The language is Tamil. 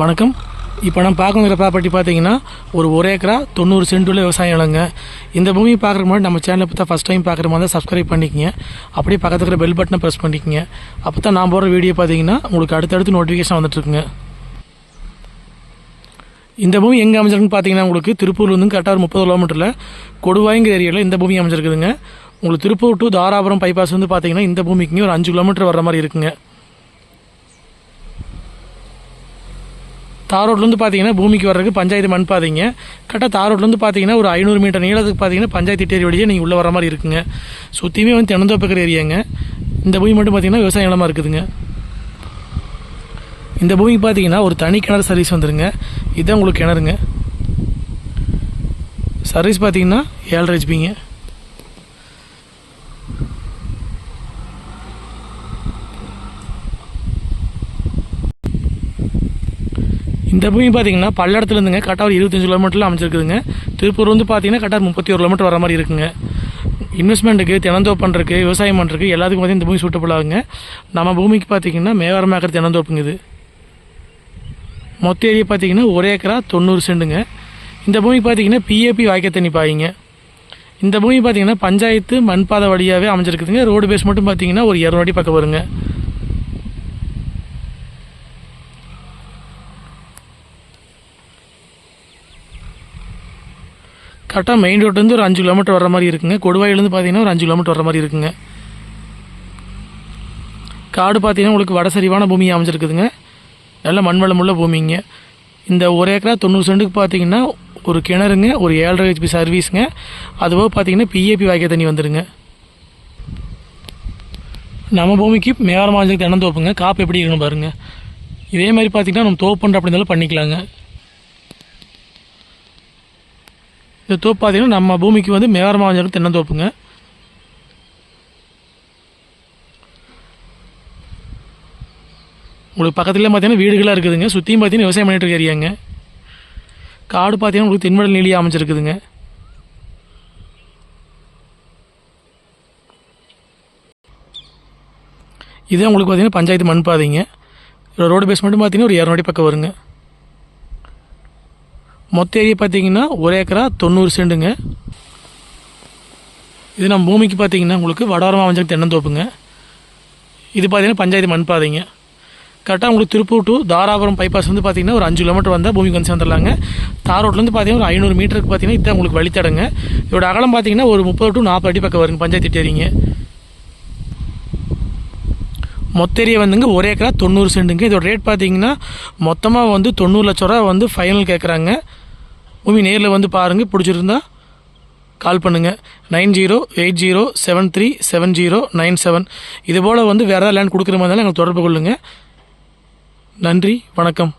வணக்கம். இப்போ நம்ம பார்க்கணுங்கிற ப்ராப்பர்ட்டி பார்த்தீங்கன்னா ஒரு ஒரு ஏக்கரா தொண்ணூறு சென்டுள்ள விவசாயம் நிலங்க இந்த பூமி பார்க்குற முன்னாடி நம்ம சேனலை பார்த்தா ஃபஸ்ட் டைம் பார்க்குற மாதிரி தான் சப்ஸ்கிரைப் பண்ணிக்கங்க. அப்படியே பக்கத்தில் இருக்கிற பெல் பட்டனை ப்ரெஸ் பண்ணிக்கங்க. அப்போ தான் நான் போகிற வீடியோ பார்த்தீங்கன்னா உங்களுக்கு அடுத்தடுத்து நோட்டிஃபிகேஷன் வந்துட்டுருக்குங்க. இந்த பூமி எங்கே அமைஞ்சிருக்குன்னு பார்த்தீங்கன்னா உங்களுக்கு திருப்பூர்லேருந்து கரெக்டாக ஒரு முப்பது கிலோமீட்டரில் கொடுவாய்ங்கிற ஏரியாவில் இந்த பூமி அமைஞ்சிருக்குதுங்க. உங்களுக்கு திருப்பூர் டு தாராபுரம் பைபாஸ் வந்து பார்த்தீங்கன்னா இந்த பூமிக்குங்க ஒரு அஞ்சு கிலோமீட்டர் வர மாதிரி இருக்குங்க. தார் ரோட்லேருந்து பார்த்தீங்கன்னா பூமிக்கு வர்றதுக்கு பஞ்சாயத்து மண் பாதைங்க கரெக்டாக தார் ரோட்லேருந்து பார்த்தீங்கன்னா ஒரு ஐநூறு மீட்டர் நீளத்துக்கு பார்த்தீங்கன்னா பஞ்சாயத்து டேரி வழியே நீங்கள் உள்ளே வர மாதிரி இருக்குங்க. சுற்றியுமே வந்து தென்னந்தோப்புக்கிற ஏரியாங்க. இந்த பூமி மட்டும் பார்த்தீங்கன்னா விவசாய நிலமாக இருக்குதுங்க. இந்த பூமிக்கு பார்த்தீங்கன்னா ஒரு தனி கிணறு சர்வீஸ் வந்துருங்க. இதுதான் உங்களுக்கு கிணறுங்க. சர்வீஸ் பார்த்தீங்கன்னா ஏழரை ஹெச்பிங்க இந்த பூமி பார்த்தீங்கன்னா பல்லடத்துலேருந்துங்க கரெக்டாக ஒரு இருபத்தஞ்சு கிலோமீட்டரில் அமைச்சிருக்குதுங்க திருப்பூர் வந்து பார்த்தீங்கன்னா கரெக்டாக முப்பத்தி ஒரு கிலோமீட்டர் வர மாதிரி இருக்குங்க. இன்வெஸ்ட்மெண்ட்டுக்கு தினந்தோப்பன்றிருக்கு விவசாயம் பண்ணுறதுக்கு எல்லாத்துக்கும் பார்த்தீங்கன்னா இந்த பூமி சூட்டபுள் ஆகுங்க நம்ம பூமிக்கு பார்த்தீங்கன்னா மேவரமாக்கிற தினந்தோப்புங்க இது. மொத்த ஏரியா பார்த்தீங்கன்னா ஒரு ஏக்கரா தொண்ணூறு செண்டுங்க. இந்த பூமி பார்த்தீங்கன்னா பிஏபி வாய்க்க தண்ணி பாயிங்க. இந்த பூமி பார்த்தீங்கன்னா பஞ்சாயத்து மண்பாதை வழியாகவே அமைஞ்சிருக்குதுங்க. ரோடு பேஸ் மட்டும் பார்த்தீங்கன்னா ஒரு இரநூறு அடி பக்கம் வருங்க. கரெக்டாக மெயின் ரோட்லேருந்து ஒரு அஞ்சு கிலோமீட்டர் வர மாதிரி இருக்குங்க. கொடுவாயிலேருந்து பார்த்தீங்கன்னா ஒரு அஞ்சு கிலோமீட்டர் வர மாதிரி இருக்குங்க. காடு பார்த்தீங்கன்னா உங்களுக்கு வட சரிவான பூமி அமைஞ்சிருக்குதுங்க. நல்ல மண்வளம் உள்ள பூமிங்க. இந்த ஒரு ஏக்கரா தொண்ணூறு சென்ட்டுக்கு பார்த்தீங்கன்னா ஒரு கிணறுங்க ஒரு ஏழரை ஹெச்பி சர்வீஸுங்க அதுபோக பார்த்தீங்கன்னா பிஏபி வாய்க்க தண்ணி வந்துடுங்க நம்ம பூமிக்கு மேவரம் தினம் தோப்புங்க காப்பு எப்படி இருக்குன்னு பாருங்கள் இதே மாதிரி பார்த்தீங்கன்னா நம்ம தோப்புன்ற அப்படின்னாலும் பண்ணிக்கலாங்க. இது தோப்பு பார்த்தீங்கன்னா நம்ம பூமிக்கு வந்து மேவரம் மாஞ்சதுக்கு தென்னந்தோப்புங்க உங்களுக்கு பக்கத்தில் பார்த்தீங்கன்னா வீடுகளாக இருக்குதுங்க. சுற்றியும் பார்த்தீங்கன்னா விவசாயம் பண்ணிட்டு இருக்க ஏரியாங்க. காடு பார்த்தீங்கன்னா உங்களுக்கு தென்மடல் நீலியாக அமைச்சிருக்குதுங்க இதே உங்களுக்கு பார்த்தீங்கன்னா பஞ்சாயத்து மண் பாதைங்க ரோடு பேஸ் மட்டும் பார்த்தீங்கன்னா ஒரு இரநூடி பக்கம் வருங்க. மொத்த ஏரியா பார்த்தீங்கன்னா ஒரு ஏக்கரா தொண்ணூறு செண்டுங்க. இது நம்ம பூமிக்கு பார்த்தீங்கன்னா உங்களுக்கு வடவரமாக அமைஞ்ச தென்னந்தோப்புங்க. இது பார்த்தீங்கன்னா பஞ்சாயத்து மண் பாதைங்க கரெக்டாக உங்களுக்கு திருப்பூர் டு தாராபுரம் பைபாஸ் வந்து பார்த்தீங்கன்னா ஒரு அஞ்சு கிலோமீட்டர் வந்தால் பூமிக்கு வந்து சேர்ந்துடலாங்க. தார் ரோட்லேருந்து பார்த்தீங்கன்னா ஒரு ஐநூறு மீட்டருக்கு பார்த்தீங்கன்னா இதுதான் உங்களுக்கு வழித்தடங்க. இதோட அகலம் பார்த்தீங்கன்னா ஒரு முப்பது டு நாற்பது அடி பக்கம் வருங்க பஞ்சாயத்து ஏரிங்க. மொத்த ஏரியா வந்துங்க ஒரே ஏக்கரா தொண்ணூறு செண்டுங்க. இதோட ரேட் பார்த்தீங்கன்னா மொத்தமாக வந்து தொண்ணூறு லட்ச ரூபா வந்து ஃபைனல் கேட்குறாங்க மூவி நேரில் வந்து பாருங்கள் பிடிச்சிருந்தா கால் பண்ணுங்கள் nine zero eight zero seven three seven zero nine seven. இதுபோல் வந்து வேறு ஏதாவது லேண்ட் கொடுக்குற மாதிரி இருந்தாலும் எங்களுக்கு தொடர்பு கொள்ளுங்கள் நன்றி வணக்கம்.